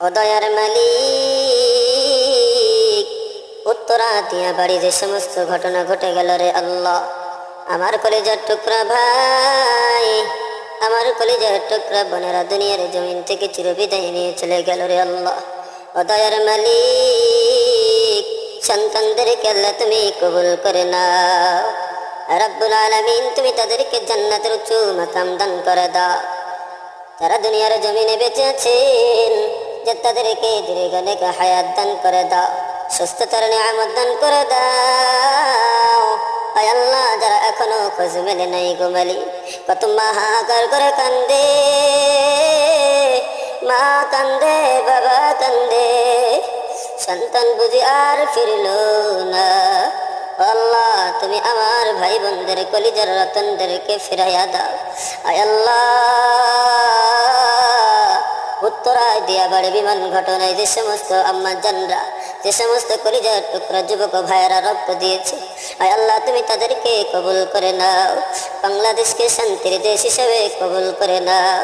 অদয়ার মালিক। উত্তরা দিয়া বাড়ি যে সমস্ত ঘটনা ঘটে গেল রে আল্লাহ। আমার কলেজার টুকরা ভাই, আমার কলেজার টুকরা বোনেরা দুনিয়ার জমিন থেকে চিরবিদায় নিয়ে চলে গেল রে আল্লাহ। অদয়ার মালিক, সন্তানদেরকে আল্লাহ তুমি কবুল করে নাও। রব্বুল আলামিন, তুমি তাদেরকে জান্নাতের উঁচু মাকাম দান করে দাও। তারা দুনিয়ার জমিনে বেঁচে আছেন যে তাদেরকে দীর্ঘ নেক হায়াত দান করে দাও, সুস্থতার নিয়ামত দান করে দাও। আল্লাহ, যারা এখনও খোঁজ মেলে নাই গোমালি কত মাহাকার করে কান্দে। মা কান্দে, বাবা কান্দে। সন্তান বুঝি আর ফিরল না। আল্লাহ, তুমি আমার ভাই বোনদের, কলিজার রতনদেরকে ফিরাইয়া দাও। আয় আল্লাহ। উত্তরায় দিয়া বাড়ি বিমান ঘটনায় যে সমস্ত আম্মা জানরা, যে সমস্ত কলিজার টুকরা যুবক ভাইয়েরা রক্ত দিয়েছে আর আল্লাহ তুমি তাদেরকে কবুল করে নাও। বাংলাদেশকে শান্তির দেশ হিসেবে কবুল করে নাও।